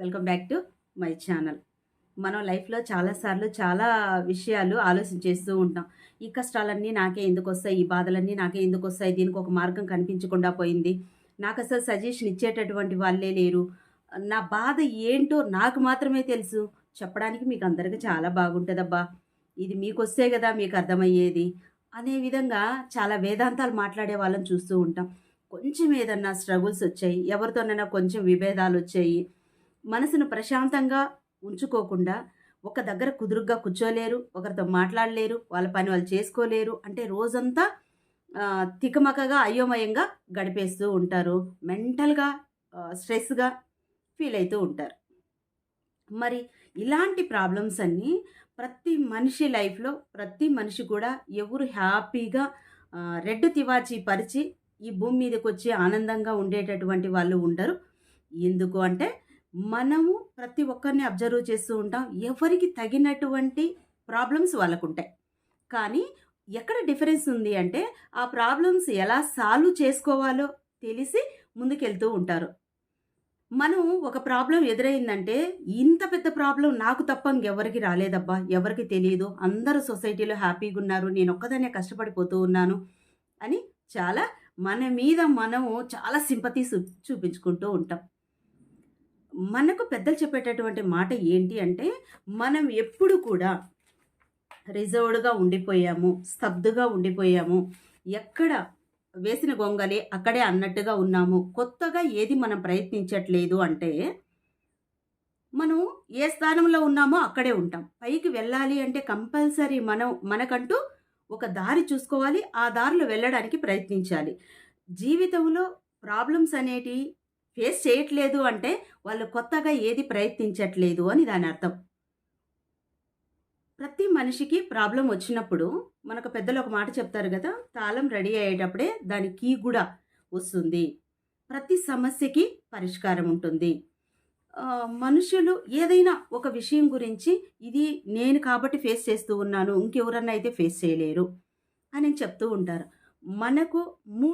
Welcome back to my channel. మనం లైఫ్లో చాలాసార్లు చాలా విషయాలు ఆలోచించేస్తూ ఉంటాం. ఈ కష్టాలన్నీ నాకే ఎందుకు వస్తాయి? ఈ బాధలన్నీ నాకే ఎందుకు వస్తాయి? దీనికి ఒక మార్గం కనిపించకుండా పోయింది. నాకు అసలు సజెషన్ ఇచ్చేటటువంటి వాళ్ళే లేరు. నా బాధ ఏంటో నాకు మాత్రమే తెలుసు. చెప్పడానికి మీకు అందరికీ చాలా బాగుంటుందబ్బా. ఇది మీకు వస్తే కదా మీకు అర్థమయ్యేది. అనే విధంగా చాలా వేదాంతాలు మాట్లాడే వాళ్ళని చూస్తూ ఉంటాం. కొంచెం ఏదన్నా స్ట్రగుల్స్ వచ్చాయి. ఎవరితోనైనా కొంచెం విభేదాలు వచ్చాయి. మనసును ప్రశాంతంగా ఉంచుకోకుండా ఒక దగ్గర కుదురుగ్గా కూర్చోలేరు ఒకరితో మాట్లాడలేరు వాళ్ళ పని వాళ్ళు చేసుకోలేరు అంటే రోజంతా తికమకగా అయోమయంగా గడిపేస్తూ ఉంటారు. మెంటల్గా స్ట్రెస్గా ఫీల్ అవుతూ ఉంటారు. మరి ఇలాంటి ప్రాబ్లమ్స్ అన్నీ ప్రతి మనిషి లైఫ్లో ప్రతి మనిషి కూడా ఎవరు హ్యాపీగా రెడ్ తివాచి పరిచి ఈ భూమి మీదకి వచ్చి ఆనందంగా ఉండేటటువంటి వాళ్ళు ఉండరు. ఎందుకు అంటే మనము ప్రతి ఒక్కరిని అబ్జర్వ్ చేస్తూ ఉంటాం. ఎవరికి తగినటువంటి ప్రాబ్లమ్స్ వాళ్ళకు ఉంటాయి కానీ ఎక్కడ డిఫరెన్స్ ఉంది అంటే ఆ ప్రాబ్లమ్స్ ఎలా సాల్వ్ చేసుకోవాలో తెలిసి ముందుకెళ్తూ ఉంటారు. మనం ఒక ప్రాబ్లం ఎదురైందంటే ఇంత పెద్ద ప్రాబ్లం నాకు తప్ప ఇంకెవరికి రాలేదబ్బా. ఎవరికి తెలియదు అందరూ సొసైటీలో హ్యాపీగా ఉన్నారు. నేను ఒక్కదాన్నే కష్టపడిపోతూ ఉన్నాను అని చాలా మన మీద మనము చాలా సింపతి చూపించుకుంటూ ఉంటాం. మనకు పెద్దలు చెప్పేటటువంటి మాట ఏంటి అంటే మనం ఎప్పుడు కూడా రిజర్వ్డ్గా ఉండిపోయాము స్తబ్దుగా ఉండిపోయాము ఎక్కడ వేసిన గొంగలి అక్కడే అన్నట్టుగా ఉన్నాము కొత్తగా ఏది మనం ప్రయత్నించట్లేదు అంటే మనం ఏ స్థానంలో ఉన్నామో అక్కడే ఉంటాం. పైకి వెళ్ళాలి అంటే కంపల్సరీ మనం మనకంటూ ఒక దారి చూసుకోవాలి ఆ దారిలో వెళ్ళడానికి ప్రయత్నించాలి. జీవితంలో ప్రాబ్లమ్స్ అనేటివి ఫేస్ చేయట్లేదు అంటే వాళ్ళు కొత్తగా ఏది ప్రయత్నించట్లేదు అని దాని అర్థం. ప్రతి మనిషికి ప్రాబ్లం వచ్చినప్పుడు మనకు పెద్దలు ఒక మాట చెప్తారు కదా తాళం రెడీ అయ్యేటప్పుడే దాని కీ కూడా వస్తుంది. ప్రతి సమస్యకి పరిష్కారం ఉంటుంది. మనుషులు ఏదైనా ఒక విషయం గురించి ఇది నేను కాబట్టి ఫేస్ చేస్తూ ఉన్నాను ఇంకెవరన్నా అయితే ఫేస్ చేయలేరు అని చెప్తూ ఉంటారు. మనకు మూ